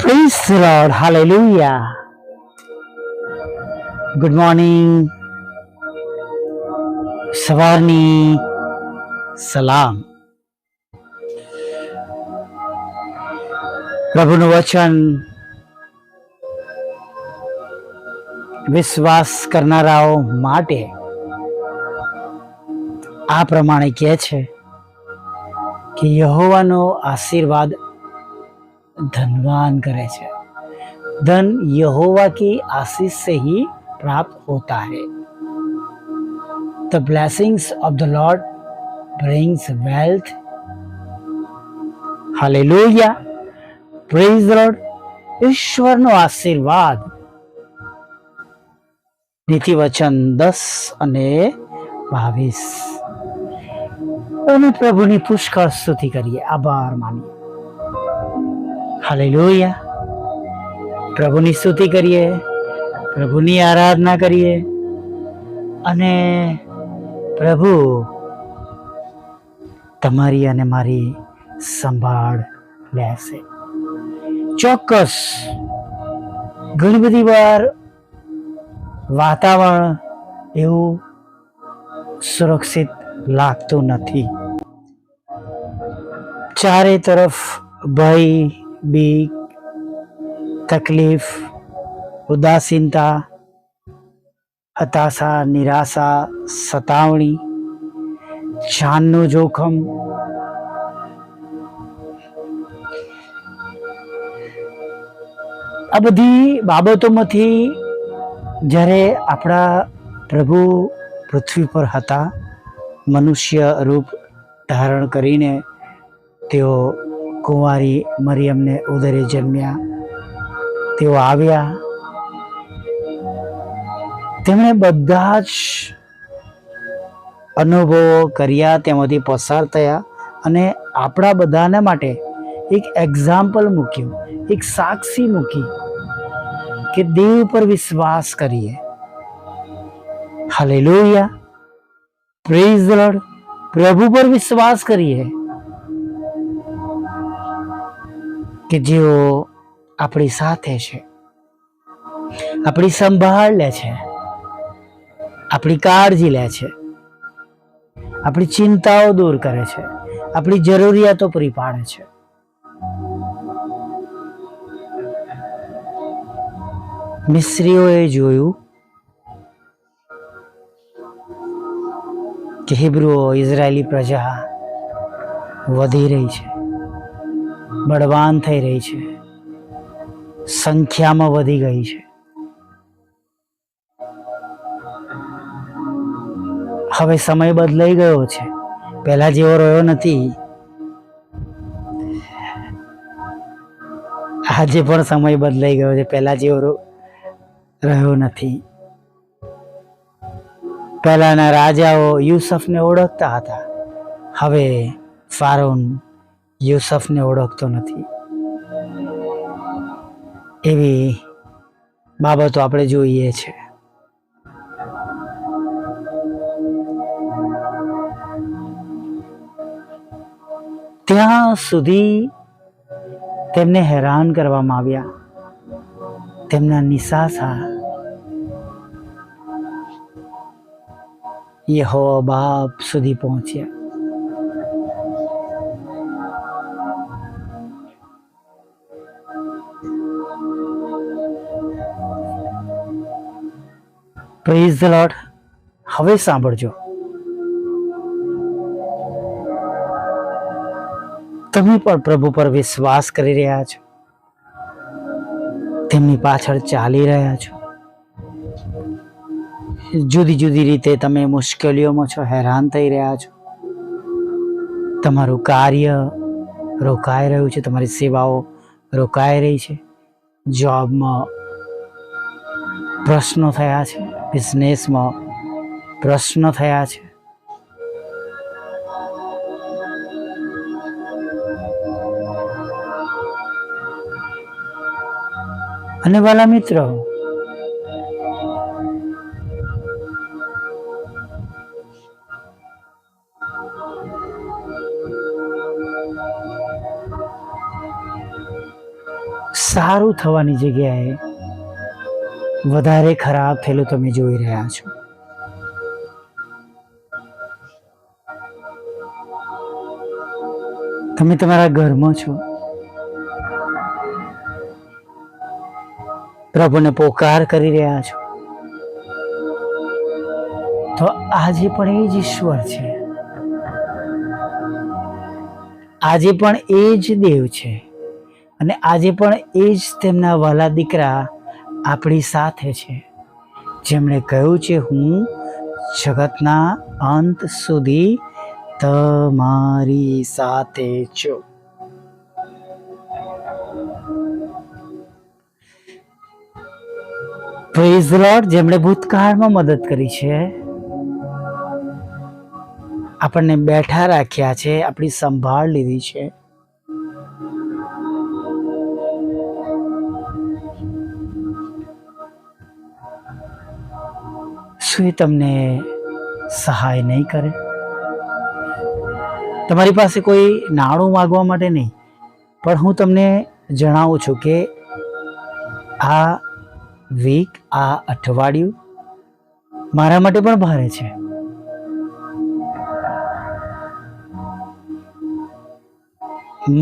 The Lord. Hallelujah. Good morning સવારની સલામ પ્રભુનું વચન વિશ્વાસ કરનારાઓ માટે આ પ્રમાણે કહે છે કે યહોવાનો આશીર્વાદ धनवान करे छे धन यहोवा की आशीष से ही प्राप्त होता है the blessings of the lord brings wealth hallelujah praise the lord ઈશ્વરનો આશીર્વાદ નીતિ વચન દસ અને બાવીસ અને પ્રભુની પુષ્કળ સ્તુતિ કરીએ આભાર માનીએ હાલેલુયા. પ્રભુની સ્તુતિ કરીએ, પ્રભુની આરાધના કરીએ અને પ્રભુ, તમારી અને મારી સંભાળ લેશે. ચોક્કસ ઘણી બધી વાર વાતાવરણ એવું સુરક્ષિત લાગતું નથી. ચારે તરફ ભય બીક તકલીફ ઉદાસીનતા હતાશા નિરાશા સતાવણી જાનનું જોખમ આ બધી બાબતોમાંથી જ્યારે આપણા પ્રભુ પૃથ્વી પર હતા મનુષ્ય રૂપ ધારણ કરીને તેઓ કુંવારી મરિયમને ઉદરે જન્મ્યા. તેઓ આવ્યા. તેમણે બધા જ અનુભવો કર્યા, તેમાંથી પસાર થયા અને આપણા બધાને માટે એક એક્ઝામ્પલ મૂક્યું, એક સાક્ષી મૂકી કે દેવ પર વિશ્વાસ કરીએ. હાલેલુયા પ્રેઝ લોર્ડ પ્રભુ પર વિશ્વાસ કરીએ. કે જેઓ આપણી સાથે છે. આપણી સંભાળ લે છે. આપણી કાળજી લે છે. આપણી ચિંતાઓ દૂર કરે છે. આપણી જરૂરિયાતો પૂરી પાડે છે. મિસ્ત્રીઓએ જોયું કે હિબ્રુઓ ઇઝરાયેલી પ્રજા વધી રહી છે. બળવાન થઈ રહી છે. સંખ્યામાં વધી ગઈ છે. હવે સમય બદલાઈ ગયો છે. પહેલા જેવો રહ્યો નથી. આજે પણ સમય બદલાઈ ગયો છે. પહેલા જેવો રહ્યો નથી. પહેલાના રાજાઓ યુસફને ઓળખતા હતા. હવે ફારોન યુસફને ઓળખતો નથી. એવી બાબતો આપણે જોઈએ છે. ત્યાં સુધી તેમને હેરાન કરવામાં આવ્યા. તેમના નિસાસા યહો બાપ સુધી પહોંચ્યા. પ્રેઝ ધ લોર્ડ હવે સાંભળજો. તમે પણ પ્રભુ પર વિશ્વાસ કરી રહ્યા છો. તેમની પાછળ ચાલી રહ્યા છો. જુદી જુદી રીતે તમે મુશ્કેલીઓમાં છો, હેરાન થઈ રહ્યા છો. તમારું કાર્ય રોકાઈ રહ્યું છે, તમારી સેવાઓ રોકાઈ રહી છે. જોબમાં પ્રશ્નો થયા છે. બિઝનેસમાં પ્રશ્ન થયા છે. અને વાલા મિત્રો સારું થવાની જગ્યાએ વધારે ખરાબ થયેલું તમે જોઈ રહ્યા છો. તમે તમારા ઘરમાં છો. પ્રભુને પોકાર કરી રહ્યા છો. તો આજે પણ એ જ ઈશ્વર છે. આજે પણ એ જ દેવ છે. અને આજે પણ એ જ તેમના વાલા દીકરા આપણી સાથે છે. જેમણે કહ્યું છે, હું જગતના અંત સુધી તમારી સાથે છું. પ્રેઝ લોર્ડ જેમણે ભૂતકાળમાં મદદ કરી છે. આપણને બેઠા રાખ્યા છે, આપણી સંભાળ લીધી છે. શું તમને સહાય નહીં કરે? તમારી પાસે કોઈ નાણું માગવા માટે નહીં, પણ હું તમને જણાવું છું કે આ વીક, આ અઠવાડિયું મારા માટે પણ ભારે છે.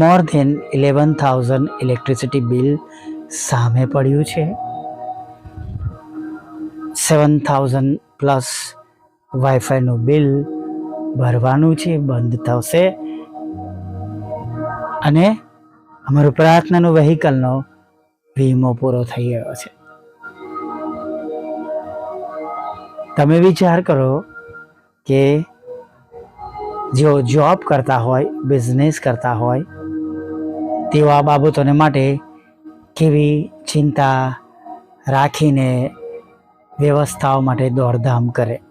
More than eleven thousand electricity bill સામે પડ્યું છે. સેવન થાઉઝન્ડ પ્લસ વાઈફાઈનું બિલ ભરવાનું છે, બંધ થશે. અને અમારું પ્રાર્થનાનું વ્હીકલનો વીમો પૂરો થઈ ગયો છે. તમે વિચાર કરો કે જેઓ જોબ કરતા હોય બિઝનેસ કરતા હોય તેવા બાબતોને માટે કેવી ચિંતા રાખીને વ્યવસ્થાઓ માટે દોડધામ કરે.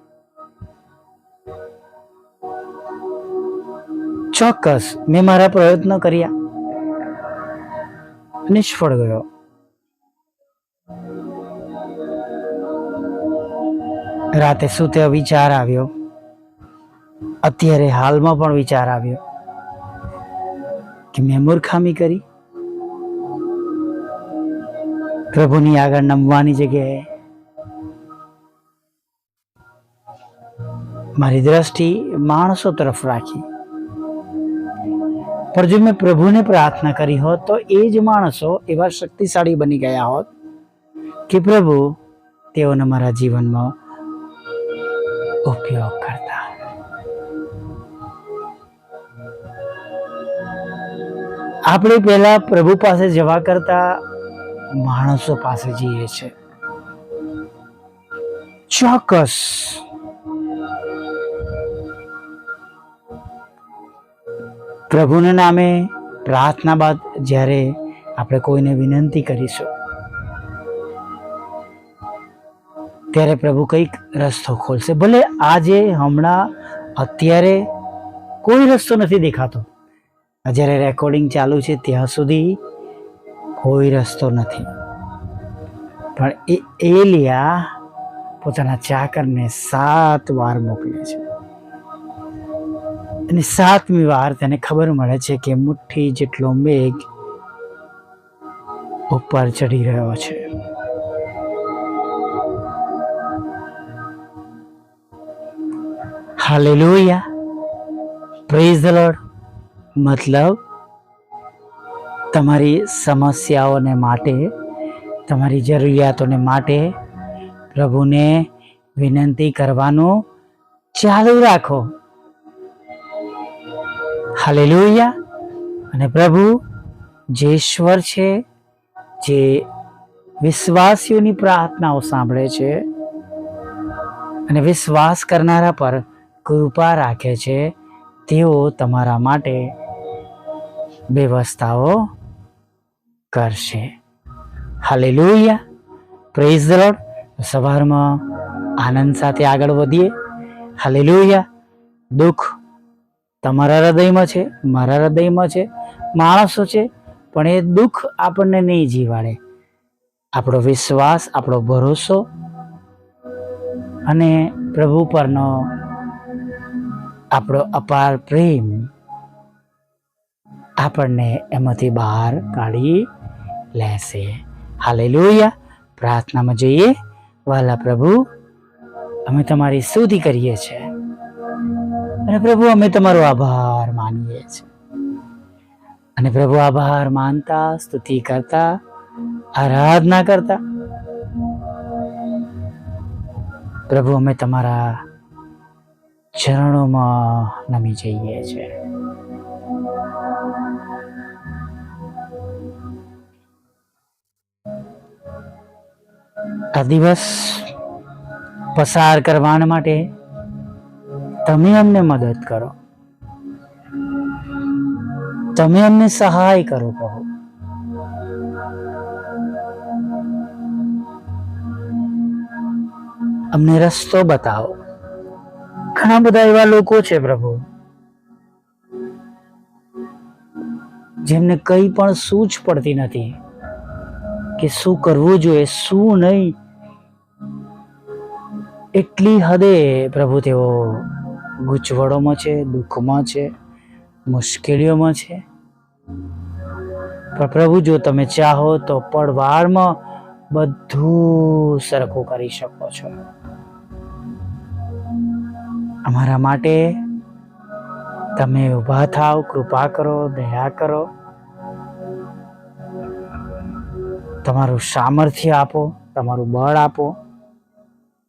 ચોક્કસ, મેં મારા પ્રયત્નો કર્યા. નિષ્ફળ ગયો. રાતે સૂતે વિચાર આવ્યો. અત્યારે હાલમાં પણ વિચાર આવ્યો કે મેં મૂર્ખામી કરી. પ્રભુની આગળ નમવાની જગ્યાએ મારી દ્રષ્ટિ માણસો તરફ રાખી. પણ જો મેં પ્રભુને પ્રાર્થના કરી હોત, તો એ જ માણસો એવા શક્તિશાળી બની ગયા હોત કે પ્રભુ તેઓને મારા જીવનમાં ઉપયોગ કરતા. આપણે પહેલા પ્રભુ પાસે જવા કરતા માણસો પાસે જઈએ છે ચોક્કસ પ્રભુના નામે પ્રાર્થના બાદ જ્યારે આપણે કોઈને વિનંતી કરીશું, ત્યારે પ્રભુ કંઈક રસ્તો ખોલશે. ભલે આજે, હમણાં, અત્યારે કોઈ રસ્તો નથી દેખાતો, જ્યારે રેકોર્ડિંગ ચાલુ છે ત્યાં સુધી કોઈ રસ્તો નથી. પણ એ એલિયા પોતાના ચાકરને સાત વાર મોકલે છે. અને સાતમી વાર તેને ખબર મળે છે કે મુઠ્ઠી જેટલો મેઘ ઉપર ચડી રહ્યો છે. હાલેલુયા. પ્રેઝ ધ લોર્ડ મતલબ તમારી સમસ્યાઓને માટે, તમારી જરૂરિયાતોને માટે પ્રભુને વિનંતી કરવાનું ચાલુ રાખો. હાલેલુયા. અને પ્રભુ, જે ઈશ્વર છે, જે વિશ્વાસીઓની પ્રાર્થનાઓ સાંભળે છે, અને વિશ્વાસ કરનારા પર કૃપા રાખે છે, તેઓ તમારા માટે વ્યવસ્થાઓ કરશે. હાલેલુયા. પ્રેઝ ધ સવારમાં આનંદ સાથે આગળ વધીએ. હાલેલુયા. દુઃખ તમારા હૃદયમાં છે, મારા હૃદયમાં છે, માણસો છે, પણ એ દુઃખ આપણને નહીં જીવાડે. આપણો વિશ્વાસ, આપણો ભરોસો અને પ્રભુ પરનો આપણો અપાર પ્રેમ આપણને એમાંથી બહાર કાઢી લેશે. હાલેલુયા. પ્રાર્થનામાં જઈએ. વાલા પ્રભુ, અમે તમારી સ્તુતિ કરીએ છીએ. અને પ્રભુ, અમે તમારો આભાર માનીએ છીએ. અને પ્રભુ, આભાર માનતા, સ્તુતિ કરતા, આરાધના કરતા. પ્રભુ, અમે તમારા ચરણોમાં નમી જઈએ છીએ. આ દિવસ પસાર કરવા માટે તમે અમને મદદ કરો. તમે અમને સહાય કરો પ્રભુ અમને રસ્તો બતાવો. ઘણા બધા એવા લોકો છે પ્રભુ, જેમને કંઈ પણ સૂચ પડતી નથી કે શું કરવું જોઈએ, શું નહીં. એટલી હદે પ્રભુ તેઓ ગૂંચવણોમાં છે, દુઃખમાં છે, મુશ્કેલીઓમાં છે. પણ પ્રભુ, જો તમે ચાહો તો પડવાળમાં બધું સરખું કરી શકો છો. અમારા માટે તમે ઊભા થાવ કૃપા કરો, દયા કરો. તમારું સામર્થ્ય આપો, તમારું બળ આપો,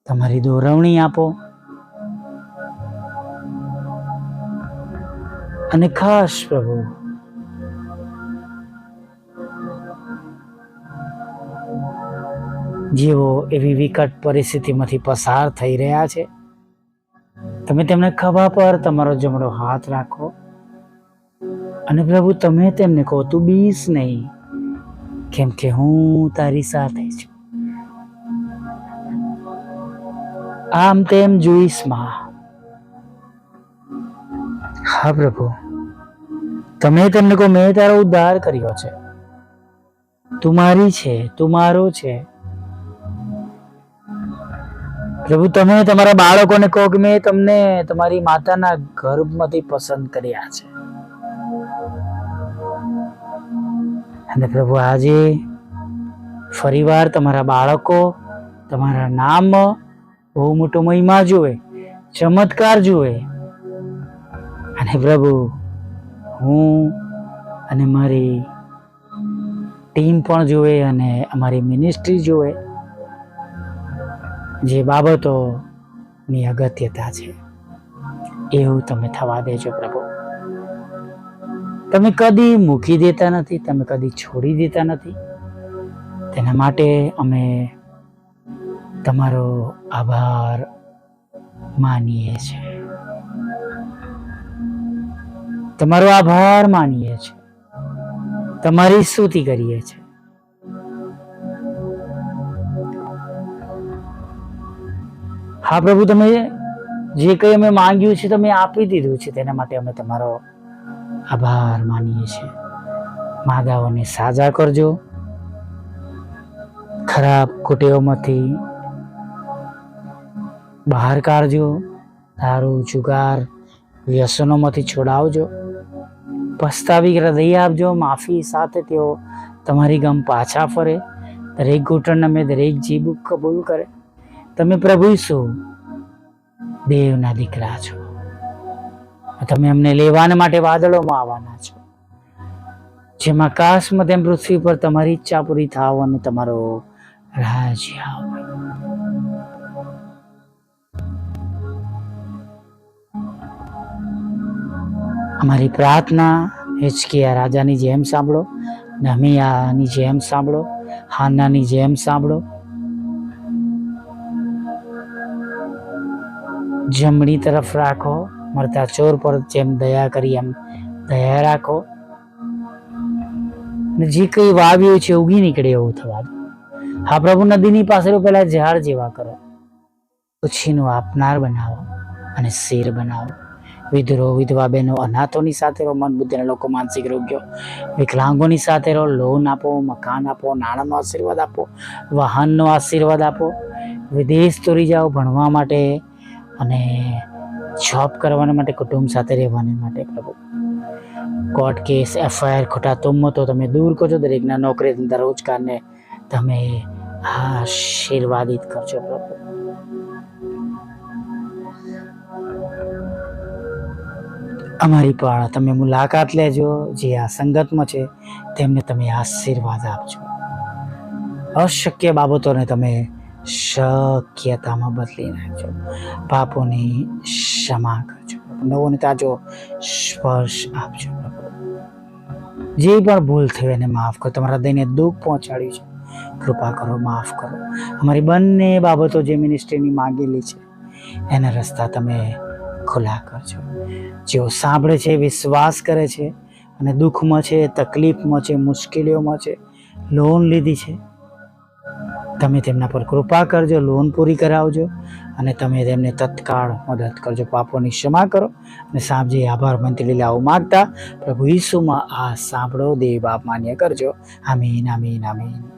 તમારી દોરવણી આપો. અને ખાસ પ્રભુ. જેઓ એવી વિકટ પરિસ્થિતિમાંથી પસાર થઈ રહ્યા છે, તમે તેમને ખભા પર તમારો જમણો હાથ રાખો. અને પ્રભુ, તમે તેમને કહો, તું બીસ નહીં, કેમ કે હું તારી સાથે છું. આમ તેમ જોઈશમાં. હા, પ્રભુ. તમે તેમને કહો, મેં તારો ઉદ્ધાર કર્યો છે. તું મારી છે, તું મારો છે. પ્રભુ, તમે તમારા બાળકોને કહો કે મેં તમને તમારી માતાના ગર્ભમાંથી પસંદ કર્યા છે. અને પ્રભુ, આજે ફરીવાર તમારા બાળકો તમારા નામ બહુ મોટો મહિમા જુએ, ચમત્કાર જુએ અને પ્રભુ, હું અને મારી ટીમ પણ જુએ અને અમારી મિનિસ્ટ્રી જુએ, જે બાબતોની અગત્યતા છે. એવું તમે થવા દેજો પ્રભુ. તમે કદી મૂકી દેતા નથી, તમે કદી છોડી દેતા નથી. તેના માટે અમે તમારો આભાર માનીએ છીએ. તમારો આભાર માનીએ છીએ તમારી સ્તુતિ કરીએ છીએ હા પ્રભુ, તમે જે કંઈ અમે માંગ્યું છે તમે આપી દીધું છે તેના માટે અમે તમારો આભાર માનીએ છીએ. માદાઓને સાજા કરજો. ખરાબ કુટેવમાંથી બહાર કાઢજો. દારૂ, જુગાર, વ્યસનોમાંથી છોડાવજો. પસ્તાવી હૃદય આપજો, માફી સાથે તેઓ તમારી ગમ પાછા ફરે. દરેક ઘૂંટણ અમે દરેક જીભ કબૂલ કરે. તમે પ્રભુ શું દેવના દીકરા છો. તમે અમને લેવાના માટે વાદળોમાં આવવાના છો. જેમ આકાશમાં તેમ પૃથ્વી પર તમારી ઈચ્છા પૂરી થાવ અને તમારો રાજ્ય આવે અમારી પ્રાર્થના હિચકિયા રાજાની જેમ સાંભળો, નમિયાની જેમ સાંભળો, હાનાની જેમ સાંભળો. જમણી તરફ રાખો, મળતા ચોર પર જેમ દયા કરી એમ દયા રાખો. જે કંઈ વાવ્યું છે ઉગી નીકળે એવું થવા દો. હા, પ્રભુ, નદીની પાસે પેલા ઝાડ જેવા કરો. ઉછીનું આપનાર બનાવો અને શેર બનાવો. વિધરો, વિધવા બહેનો, અનાથોની સાથે રહો, મન બુદ્ધિના લોકો, માનસિક રોગ્યો વિકલાંગોની સાથે રહો, લોન આપો, મકાન આપો, નાણાંનો આશીર્વાદ આપો, વાહનનો આશીર્વાદ આપો. વિદેશ તોરી જાઓ ભણવા માટે અને જોબ કરવાના માટે, કુટુંબ સાથે રહેવાને માટે, પ્રભુ. કોર્ટ કેસ એફઆઈઆર ખોટા તો તમે દૂર કરજો, દરેકના નોકરી ધંધા રોજગારને તમે આશીર્વાદિત કરજો, પ્રભુ. અમારી પણ તમે મુલાકાત લેજો, જે આ સંગતમાં છે, તેમને તમે આશીર્વાદ આપજો. અશક્ય બાબતોને તમે શક્યતામાં બદલી નાખજો. પાપોની ક્ષમા કરજો. નવો ને તાજો સ્પર્શ આપજો. જે પણ ભૂલ થઈ એને માફ કરો. તમારા હૃદયને દુઃખ પહોંચાડ્યું છે, કૃપા કરો, માફ કરો. અમારી બંને બાબતો જે મિનિસ્ટ્રીની માંગેલી છે, એના રસ્તા તમે ખુલ્લા કરજો જેઓ સાંભળે છે, વિશ્વાસ કરે છે અને દુઃખમાં છે, તકલીફમાં છે, મુશ્કેલીઓમાં છે, લોન લીધી છે, તમે તેમના પર કૃપા કરજો, લોન પૂરી કરાવજો અને તમે તેમને તત્કાળ મદદ કરજો, પાપોની ક્ષમા કરો અને સાંભજી આભાર મંત્રી લીલાઓ માગતા, પ્રભુ ઈસુમાં આ સાંભળો, દેવ બાપ માન્ય કરજો. આમીન આમીન આમીન.